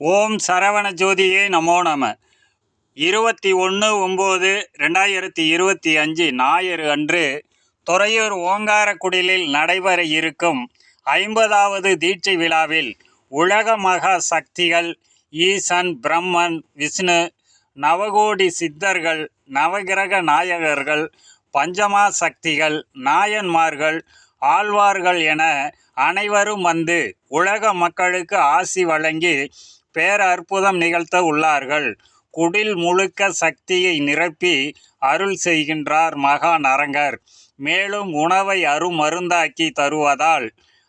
ஓம் சரவண ஜோதியே நமோ நம. இருபத்தி ஒன்று ஒம்பது ரெண்டாயிரத்தி இருபத்தி அஞ்சு ஞாயிறு அன்று துறையூர் ஓங்காரக்குடிலில் நடைபெற இருக்கும் ஐம்பதாவது தீட்சை விழாவில் உலக மகா சக்திகள் ஈசன் பிரம்மன் விஷ்ணு நவகோடி சித்தர்கள் நவகிரக நாயகர்கள் பஞ்சமா சக்திகள் நாயன்மார்கள் ஆழ்வார்கள் என அனைவரும் வந்து உலக மக்களுக்கு ஆசி வழங்கி பேரற்புதம் நிகழ்த்த உள்ளார்கள். குடில் முழுக்க சக்தியை நிரப்பி அருள் செய்கின்றார் மகா நரங்கர் மேலும் உணவை அருமருந்தாக்கி தருவதால்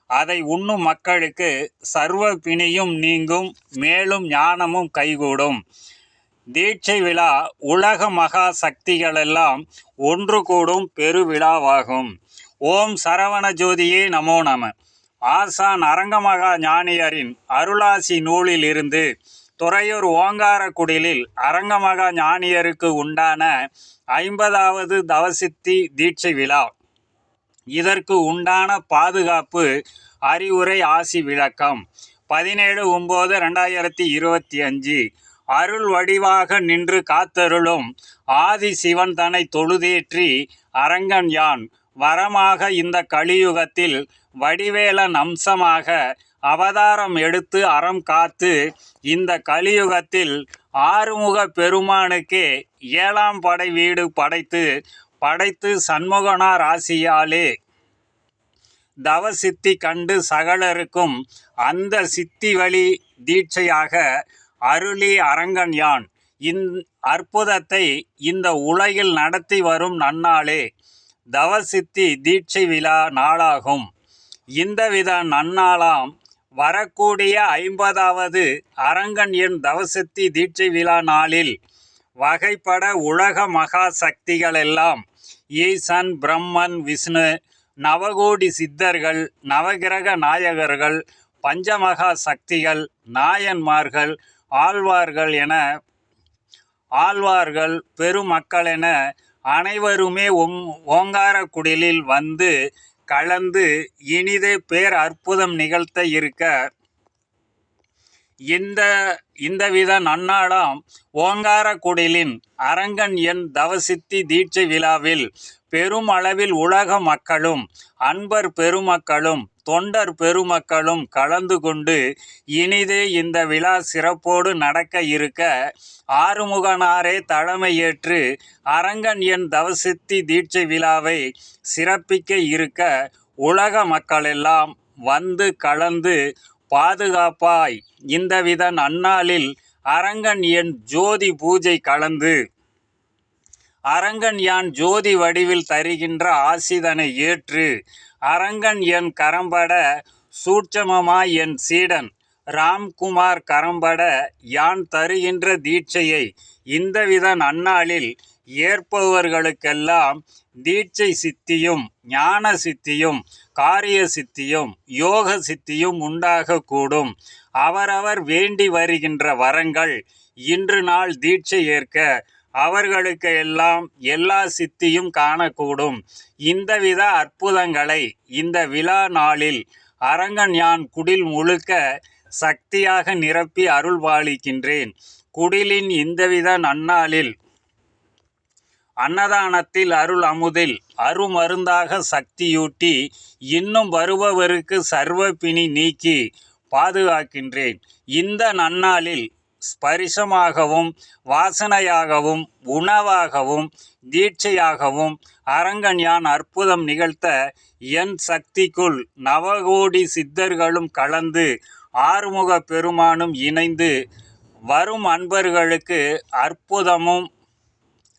அதை உண்ணும் மக்களுக்கு சர்வ பிணியும் நீங்கும் மேலும் ஞானமும் கைகூடும். தீட்சை விழா உலக மகா சக்திகளெல்லாம் ஒன்று கூடும் பெருவிழாவாகும். ஓம் சரவண ஜோதியே நமோ நம. ஆசான் அரங்கமகா ஞானியரின் அருளாசி நூலில் இருந்து துறையூர் ஓங்காரக்குடிலில் அரங்கமகா ஞானியருக்கு உண்டான ஐம்பதாவது தவசித்தி தீட்சை விழா. இதற்கு உண்டான பாதுகாப்பு அறிவுரை ஆசி விளக்கம். பதினேழு ஒம்பது ரெண்டாயிரத்தி இருபத்தி அஞ்சு. அருள் வடிவாக நின்று காத்தருளும் ஆதி சிவன் தன்னை தொழுதேற்றி அரங்கன் யான். வரமாக இந்த கலியுகத்தில் வடிவேலன் அம்சமாக அவதாரம் எடுத்து அறம் காத்து இந்த கலியுகத்தில் ஆறுமுக பெருமானுக்கே ஏழாம் படை வீடு படைத்து படைத்து சண்முகனா ராசியாலே தவ சித்தி கண்டு சகலருக்கும் அந்த சித்தி வழி தீட்சையாக அருளி அரங்கன் யான். இந் அற்புதத்தை இந்த உலகில் நடத்தி வரும் நன்னாளே. தவசித்தி தீட்சை விழா நாளாகும். இந்த வித நன்னாளாம் வரக்கூடிய ஐம்பதாவது அரங்கன் என் தவசித்தி தீட்சை விழா நாளில் வகைப்பட உலக மகா சக்திகளெல்லாம் ஈசன் பிரம்மன் விஷ்ணு நவகோடி சித்தர்கள் நவகிரக நாயகர்கள் பஞ்சமகா சக்திகள் நாயன்மார்கள் ஆழ்வார்கள் என ஆழ்வார்கள் பெருமக்கள் என அனைவருமே ஓங் ஓங்காரக்குடிலில் வந்து கலந்து இனிதே பேர் அற்புதம் நிகழ்த்த இருக்க. இந்த இந்த வித நன்னாளாம் ஓங்காரக்குடிலின் அரங்கன் என் தவசித்தி தீட்சை விழாவில் பெரும் அளவில் உலக மக்களும் அன்பர் பெருமக்களும் தொண்டர் பெருமக்களும் கலந்து கொண்டு இனிதே இந்த விழா சிறப்போடு நடக்க இருக்க ஆறுமுகனாரே தலைமையேற்று அரங்கன் என் தவசித்தி தீட்சை விழாவை சிறப்பிக்க இருக்க உலக மக்களெல்லாம் வந்து கலந்து பாதுகாப்பாய் இந்தவித நன்னாளில் அரங்கன் என் ஜோதி பூஜை கலந்து அரங்கன் யான் ஜோதி வடிவில் தருகின்ற ஆசிதனை ஏற்று அரங்கன் என் கரம்பட சூட்சமமாய் என் சீடன் ராம்குமார் கரம்பட யான் தருகின்ற தீட்சையை இந்தவித நன்னாளில் ஏற்பவர்களுக்கெல்லாம் தீட்சை சித்தியும் ஞான சித்தியும் காரிய சித்தியும் யோக சித்தியும் உண்டாகக்கூடும். அவரவர் வேண்டி வருகின்ற வரங்கள் இன்று நாள் தீட்சை ஏற்க அவர்களுக்கு எல்லாம் எல்லா சித்தியும் காணக்கூடும். இந்தவித அற்புதங்களை இந்த விழா நாளில் அரங்கன் யான் குடில் முழுக்க சக்தியாக நிரப்பி அருள் பாலிக்கின்றேன் குடிலின் இந்தவித நன்னாளில் அன்னதானத்தில் அருள் அமுதில் அருமருந்தாக சக்தியூட்டி இன்னும் வருபவருக்கு சர்வ பிணி நீக்கி பாதுகாக்கின்றேன். இந்த நன்னாளில் ஸ்பரிசமாகவும் வாசனையாகவும் உணவாகவும் தீட்சையாகவும் அரங்கன் யான் அற்புதம் நிகழ்த்த என் சக்திக்குள் நவகோடி சித்தர்களும் கலந்து ஆறுமுக பெருமானும் இணைந்து வரும் அன்பர்களுக்கு அற்புதமும்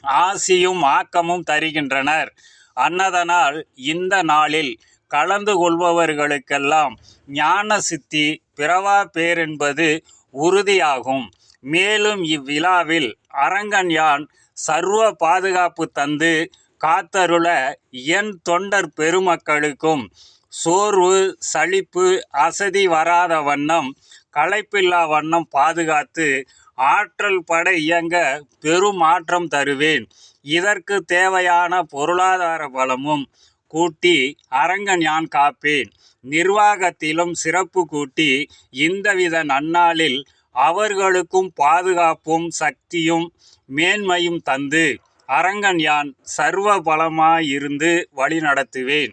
ஆசியும் ஆக்கமும் தருகின்றனர். அன்னதனால் இந்த நாளில் கலந்து கொள்பவர்களுக்கெல்லாம் ஞான சித்தி பிறவா பேரென்பது உறுதியாகும். மேலும் இவ்விழாவில் அரங்கன் யான் சர்வ பாதுகாப்பு தந்து காத்தருள என் தொண்டர் பெருமக்களுக்கும் சோர்வு சலிப்பு அசதி வராத வண்ணம் களைப்பில்லா வண்ணம் பாதுகாத்து ஆற்றல் பட இயங்க பெரும் மாற்றம் தருவேன். இதற்கு தேவையான பொருளாதார பலமும் கூட்டி அரங்கன் யான் காப்பேன். நிர்வாகத்திலும் சிறப்பு கூட்டி இந்தவித நன்னாளில் அவர்களுக்கும் பாதுகாப்பும் சக்தியும் மேன்மையும் தந்து அரங்கன் யான் சர்வ பலமாயிருந்து வழிநடத்துவேன்.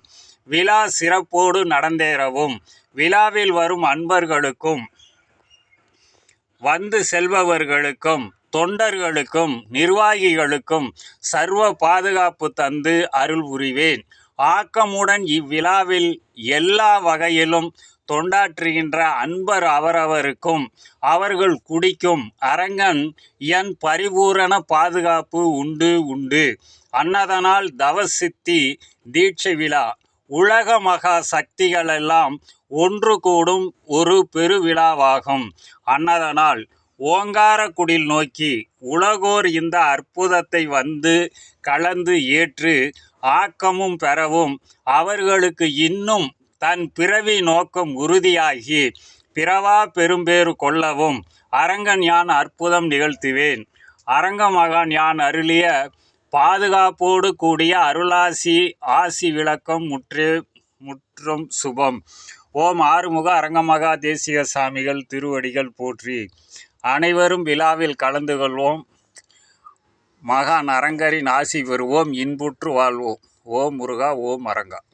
விழா சிறப்போடு நடந்தேறவும் விழாவில் வரும் அன்பர்களுக்கும் வந்து செல்பவர்களுக்கும் தொண்டர்களுக்கும் நிர்வாகிகளுக்கும் சர்வ பாதுகாப்பு தந்து அருள் புரிவேன். ஆக்கமுடன் இவ்விழாவில் எல்லா வகையிலும் தொண்டாற்றுகின்ற அன்பர் அவரவருக்கும் அவர்கள் குடிக்கும் அரங்கன் என் பரிபூரண பாதுகாப்பு உண்டு உண்டு. அன்னதனால் தவசித்தி தீட்சை விழா. உலக மகா சக்திகளெல்லாம் ஒன்று கூடும் ஒரு பெருவிழாவாகும். அன்னதனால் ஓங்காரக்குடில் நோக்கி உலகோர் இந்த அற்புதத்தை வந்து கலந்து ஏற்று ஆக்கமும் பெறவும் அவர்களுக்கு இன்னும் தன் பிறவி நோக்கம் உறுதியாகி பிறவா பெரும்பேறு கொள்ளவும் அரங்கன் யான் அற்புதம் நிகழ்த்துவேன். அரங்க மகான் யான் அருளிய பாதுகாப்போடு கூடிய அருளாசி ஆசி விளக்கம் முற்று முற்றும் சுபம். ஓம் ஆறுமுக அரங்கமகா தேசிக சாமிகள் திருவடிகள் போற்றி. அனைவரும் விழாவில் கலந்து கொள்வோம். மகான் அரங்கரின் ஆசி பெறுவோம். இன்புற்று வாழ்வோம். ஓம் முருகா ஓம் அரங்கா.